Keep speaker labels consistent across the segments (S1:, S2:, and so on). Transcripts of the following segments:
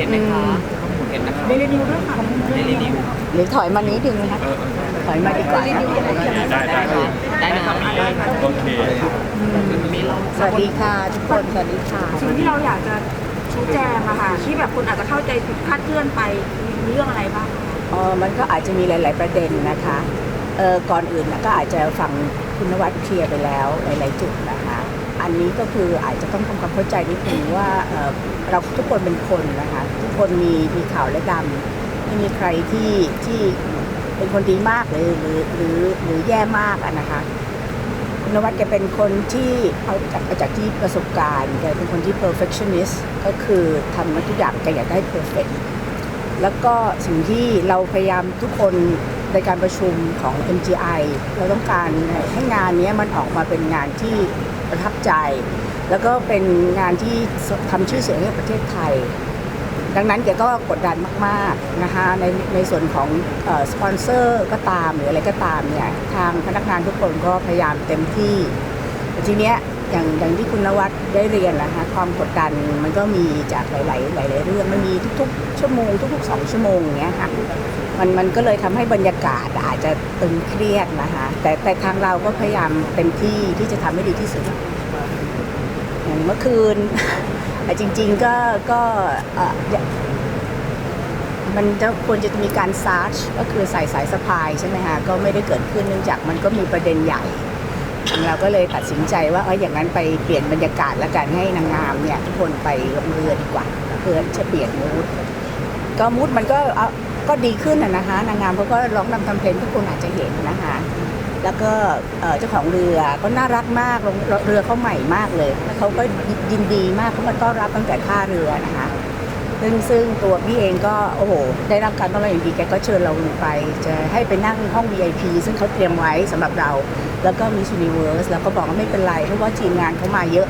S1: เห็นไหมคะเห็นนะคะ
S2: เดลินิวด้วยค่ะ
S1: เดลินิว
S3: หรือถอยมานี้ดึงนะคะ
S4: เออ
S3: ถอยมาดีกว่า
S4: ได้ได้ได้
S1: ได้นะ
S4: โอเค
S1: มีเรา
S3: สวัสดีค่ะทุกคนสวัสดีค่ะ
S2: สิ่งที่เราอยากจะชี้แจงอะค่ะที่แบบคนอาจจะเข้าใจผิดคลาดเคลื่อนไปมีเรื่องอะไรบ้างคะ
S3: เออมันก็อาจจะมีหลาย ๆประเด็นนะคะเออก่อนอื่นนะก็อาจจะฟังคุณนวัดเคลียร์ไปแล้วหลายๆจุดนะคะอั นนี้ก็คืออาจจะต้องทำความเข้าใจนิดนึงว่าเราทุกคนเป็นคนนะคะทุกคนมีมีขาวและดำไม่มีใครที่ที่เป็นคนดีมากหรือหรือหรือหรือแย่มากนะคะคุณนวัดแกเป็นคนที่เอาจากอาจากที่ประสบการณ์แกเป็นคนที่ perfectionist ก็คือทำทุกอย่างแกอยากได้ perfect แล้วก็สิ่งที่เราพยายามทุกคน ในการประชุมของ MGI เราต้องการให้งานนี้มันออกมาเป็นงานที่ประทับใจ แล้วก็เป็นงานที่ทำชื่อเสียงให้ประเทศไทย ดังนั้นแกก็กดดันมากๆนะคะในในส่วนของสปอนเซอร์ก็ตามหรืออะไรก็ตามเนี่ยทางพนักงานทุกคนก็พยายามเต็มที่ทีเนี้ย อย่างอย่างที่คุณนวัดได้เรียนนะคะความกดดันมันก็มีจากหลาย ๆ หลาย ๆ เรื่องมันมีทุก ๆ ชั่วโมง ทุกๆสองชั่วโมงอย่างเงี้ยค่ะมันมันก็เลยทำให้บรรยากาศอาจจะตึงเครียดนะคะแต่แต่ทางเราก็พยายามเต็มที่ที่จะทำให้ดีที่สุดอย่างเมื่อคืนจริง ๆ ก็ก็มันจะควรจะมีการซาร์ชก็คือใส่สายสะพายใช่ไหมคะก็ไม่ได้เกิดขึ้นเนื่องจากมันก็มีประเด็นใหญ่ เราก็เลยตัดสินใจว่าเอออย่างนั้นไปเปลี่ยนบรรยากาศแล้วกันให้นางงามเนี่ยทุกคนไปลงเรือดีกว่า เพื่อจะเปลี่ยนมูดก็มูดมันก็เอ่อก็ดีขึ้นนะคะนางงามเขาก็ร้องนำทำเพลงทุกคนอาจจะเห็นนะคะแล้วก็เจ้าของเรือก็น่ารักมากเรือเขาใหม่มากเลยเขาก็ยินดีมากเขามาต้อนรับตั้งแต่ท่าเรือนะคะ ซึ่งซึ่งตัวพี่เองก็โอ้โห ได้รับการต้อนรับอย่างดีแกก็เชิญเราลงไป จะให้ไปนั่งห้อง VIP ซึ่งเขาเตรียมไว้สำหรับเรา แล้วก็มี Universe แล้วก็บอกว่าไม่เป็นไร เพราะว่าทีมงานเขามาเยอะ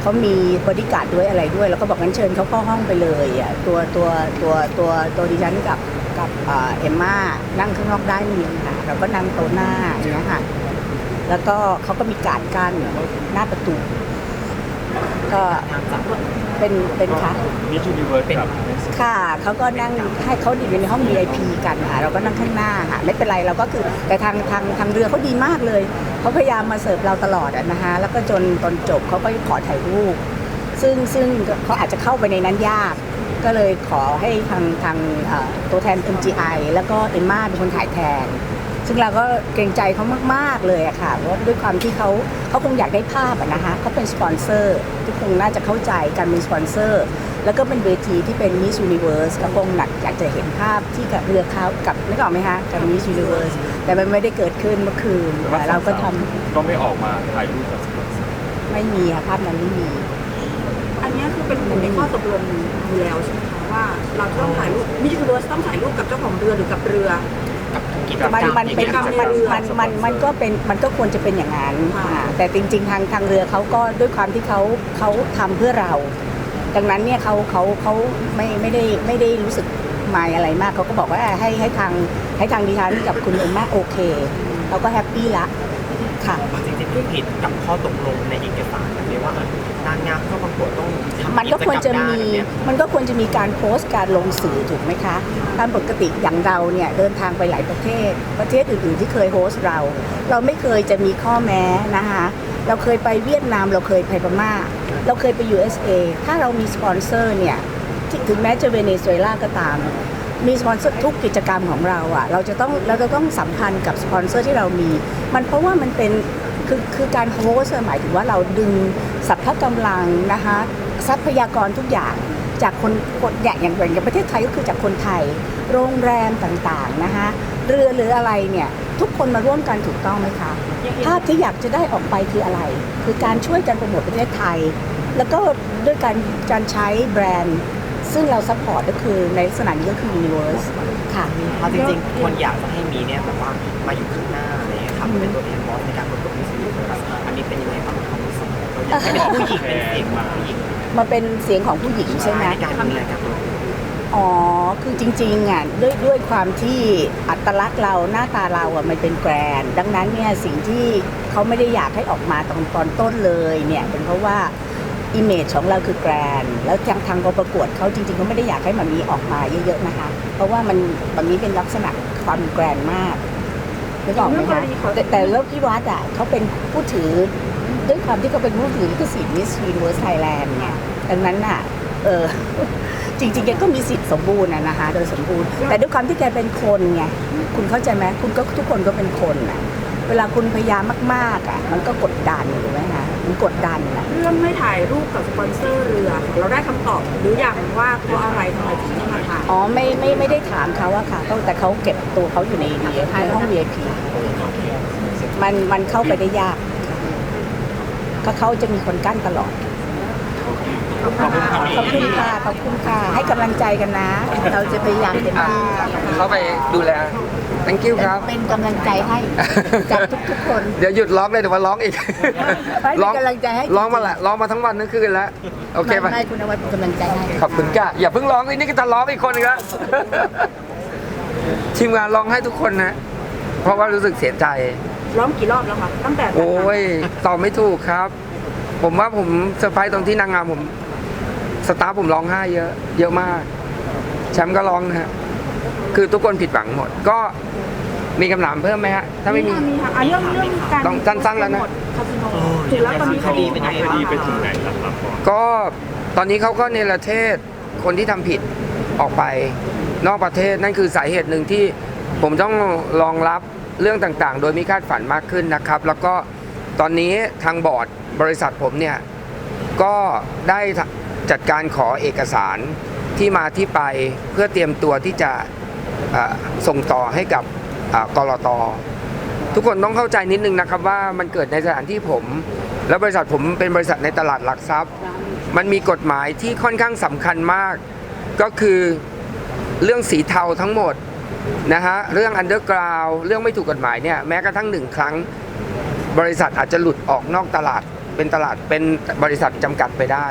S3: เขามีบริการด้วยอะไรด้วย แล้วก็บอกงั้นเชิญเขาเข้าห้องไปเลยอะตัวตัวตัวตัวตัวดิฉันกับกับเอ่อเอมม่านั่งข้างนอกได้านหนึงค่ะเราก็นั่งโต๊ะหน้าอย่างเงี้ยค่ะแล้วก็เขาก็มีการดกั้นหน้าประตู ก็เป็นเป็นค่ะ
S4: มิจูนิเวิร์สกับ
S3: ค่ะเขาก็นั่งให้เขาอยู่ในห้อง VIP กันค่ะเราก็นั่งข้างหน้าค่ะไม่เป็นไรเราก็คือแต่ทางทางทางเรือเขาดีมากเลยเขาพยายามมาเสิร์ฟเราตลอดอะนะคะแล้วก็จนตอนจบเขาก็ขอถ่ายรูปซึ่งซึ่งเขาอาจจะเข้าไปในนั้นยาก ก็เลยขอให้ทางทางเอ่อตัวแทน MGI แล้วก็เอมม่าเป็นคนถ่ายแทน ซึ่งเราก็เกรงใจเขามาก ๆ เลยอะค่ะเพราะว่าด้วยความที่เขาเขาคงอยากได้ภาพอะนะคะเขาเป็นสปอนเซอร์ทุกคนน่าจะเข้าใจการเป็นสปอนเซอร์ แล้วก็เป็นเวทีที่เป็น Miss Universe ก็คงหนักอยากจะเห็นภาพที่กับเรือเขากับนึกออกไหมคะกับ Miss Universe แต่มันไม่ได้เกิดขึ้นเมื่อคืน
S4: แต่ว่า
S3: แต่เราก็ทำ
S4: ก็ไม่ออกมาถ่ายรูปกับสปอนเซอร์
S3: ไม่มีค่ะภาพนั้นไม่มี
S2: อันเนี้ยคือเป็นหนึ่งในข้อตกลงอยู่แล้วใช่ไหมคะว่าเราจะต้องถ่ายรูปมิจูเวิร์สต้องถ่ายรูปกับเจ้าของเรือหรือกับเรือ
S1: กับกิจกรรม
S3: มันมันเป็น
S2: กิจกรรม
S3: มัน
S2: ในเรือ
S3: มันมันมันก็เป็นมันก็ควรจะเป็นอย่างนั้น
S2: ค่ะ
S3: อ่าแต่จริง ๆ ทางทางเรือเขาก็ด้วยความที่เขาเขาทำเพื่อเรา ดังนั้นเนี่ยเขาเขาเขาไม่ไม่ได้ไม่ได้รู้สึกหมายอะไรมากเขาก็บอกว่าให้ให้ทางให้ทางดิฉันกับคุณเอมมาโอเคเราก็แฮปปี้ละ ค่ะ
S1: จริงๆที่ผิดกับข้อตกลงในเอกสารแบบนี้ว่านางงามเข้าประกวดต้องทำ
S3: มันก็ควรจะมี
S1: กิจกรรได้แบบเนี้ย
S3: มันก็ควรจะมีการโพสต์การลงสื่อถูกไหมคะตามปกติอย่างเราเนี่ยเดินทางไปหลายประเทศ ประเทศอื่นๆที่เคยโฮสต์เรา เราไม่เคยจะมีข้อแม้นะคะเราเคยไปเวียดนามเราเคยไปพม่า เราเคยไป USA ถ้าเรามีสปอนเซอร์เนี่ยที่ถึงแม้จะเวเนซุเอลาก็ตาม มีสปอนเซอร์ทุกกิจกรรมของเราอะเราจะต้องเราจะต้องสัมพันธ์กับสปอนเซอร์ที่เรามี มันเพราะว่ามันเป็นคือคือการโฮสต์หมายถึงว่าเราดึงสัพพะกำลังนะคะทรัพยากรทุกอย่างจากคนคนอย่างอย่างอย่างประเทศไทยก็คือจากคนไทย โรงแรมต่างๆนะคะเรือหรืออะไรเนี่ยทุกคนมาร่วมกันถูกต้องไหมคะภาพที่อยากจะได้ออกไปคืออะไร คือการช่วยกันโปรโมทประเทศไทย แล้วก็ด้วยการการใช้แบรนด์ ซึ่งเราซัพพอร์ตก็คือในลักษณะนี้ก็คือ Universe ค่ะ
S1: เอาจริงๆ คนอยากจะให้มีเนี่ยแบบว่ามาอยู่ข้างหน้าอะไรอย่างเงี้ยครับเป็นตัวแทนบอสในการประกวดมิสยูนิเวิร์สอันนี้เป็นยังไงบ้างความรู้สึกเราอยากให้เป็นผู้หญิงเป็นเสียงมาผู้หญิง
S3: มาเป็นเสียงของผู้หญิงใช่ไหม
S1: ในการดูแลการประกวด
S3: อ๋อ คือจริงๆอะด้วยด้วยความที่อัตลักษณ์เราหน้าตาเราอะมันเป็นแกรนด์ดังนั้นเนี่ยสิ่งที่เขาไม่ได้อยากให้ออกมาตอนตอนต้นเลยเนี่ยเป็นเพราะว่า อิมเมจของเราคือแกรนด์แล้วทางทางกองประกวดเขาจริงๆเขาไม่ได้อยากให้มันมีออกมาเยอะๆนะคะ เพราะว่ามันแบบนี้เป็นลักษณะความแกรนด์มากนึกออกไหมคะแต่แต่แล้วพี่วัดอะเขาเป็นผู้ถือด้วยความที่เขาเป็นผู้ถือลิขสิทธิ์ Miss Universe Thailand เนี่ยดังนั้นน่ะเออจริงๆแกก็มีสิทธิ์สมบูรณ์นะนะคะ โดยสมบูรณ์ แต่ด้วยความที่แกเป็นคนไงคุณเข้าใจไหมคุณก็ทุกคนก็เป็นคนน่ะเวลาคุณพยายามมากๆอะมันก็กดดันถูกไหมคะมัน กดดันอะ
S2: เรื่องไม่ถ่ายรูปกับสปอนเซอร์เรือค่ะเราได้คำตอบหรือยังว่าเพราะอะไรทำไมถึงไม่มาถ่าย
S3: อ๋อไม่ไม่ไม่ได้ถามเขาอะค่ะต้องแต่เขาเก็บตัวเขาอยู่ในในห้อง VIP มันมันเข้าไปได้ยากก็เขาจะมีคนกั้นตลอด
S1: ขอบคุณครับ
S3: ขอบคุณค่ะขอบคุณค่ะ ให้กำลังใจกันนะ เราจะพยายามเต็มที่
S5: เข้าไปดูแล thank you ครับ
S3: เป็นกำลังใจให้จากทุกๆคน
S5: เดี๋ยวหยุดร้องเลยเดี๋ยวมาร้องอีก
S3: ให้เป็นกำลังใจให้
S5: ร้องมาละร้องมาทั้งวันทั้งคืนแล้วโอเค
S3: ไม่
S5: ป่ะ
S3: ไม่คุณนวัดเป็นกำลังใจให้
S5: ขอบคุณก้าอย่าเพิ่งร้องเลยนี่ก็จะร้องอีกคนนึงแล้วทีมงานร้องให้ทุกคนนะ เพราะว่ารู้สึกเสียใจ
S2: ร้องกี่รอบแล้วคะตั้งแต่
S5: โอ้ยตอบไม่ถูกครับ ผมว่าผมเซอร์ไพรส์ตรงที่นางงามผม สตาฟผมร้องไห้เยอะ เยอะมาก แชมป์ก็ร้องนะฮะ คือทุกคนผิดหวังหมด ก็มีคำถามเพิ่มไหมฮะ ถ้าไม่มี
S2: มีค่ะอะเรื่องเรื่องการ
S5: ต้องสั้นๆแล้วนะ
S2: คาสิโนถึงแล้วตอนนี้
S1: คดีเป็นยังไง
S4: ค
S1: บ้าง
S4: ดีไปถึง
S1: คะ
S4: ไหนครับครับก่อน
S5: ก็ตอนนี้เขาก็เนรเทศคนที่ทำผิดออกไป นอกประเทศนั่นคือสาเหตุหนึ่งที่ผมต้องรองรับเรื่องต่างๆ โดยไม่คาดฝันมากขึ้นนะครับ แล้วก็ตอนนี้ทางบอร์ดบริษัทผมเนี่ย ก็ได้จัดการขอเอกสารที่มาที่ไปเพื่อเตรียมตัวที่จะเอ่อ ส่งต่อให้กับเอ่อกรตทุกคนต้องเข้าใจนิดนึงนะครับว่ามันเกิดในสถานที่ผม และบริษัทผมเป็นบริษัทในตลาดหลักทรัพย์ มันมีกฎหมายที่ค่อนข้างสำคัญมาก ก็คือเรื่องสีเทาทั้งหมดนะฮะเรื่องอันเดอร์กราวเรื่องไม่ถูกกฎหมายเนี่ยแม้กระทั่งหนึ่งครั้ง บริษัทอาจจะหลุดออกนอกตลาดเป็นตลาดเป็นบริษัทจำกัดไปได้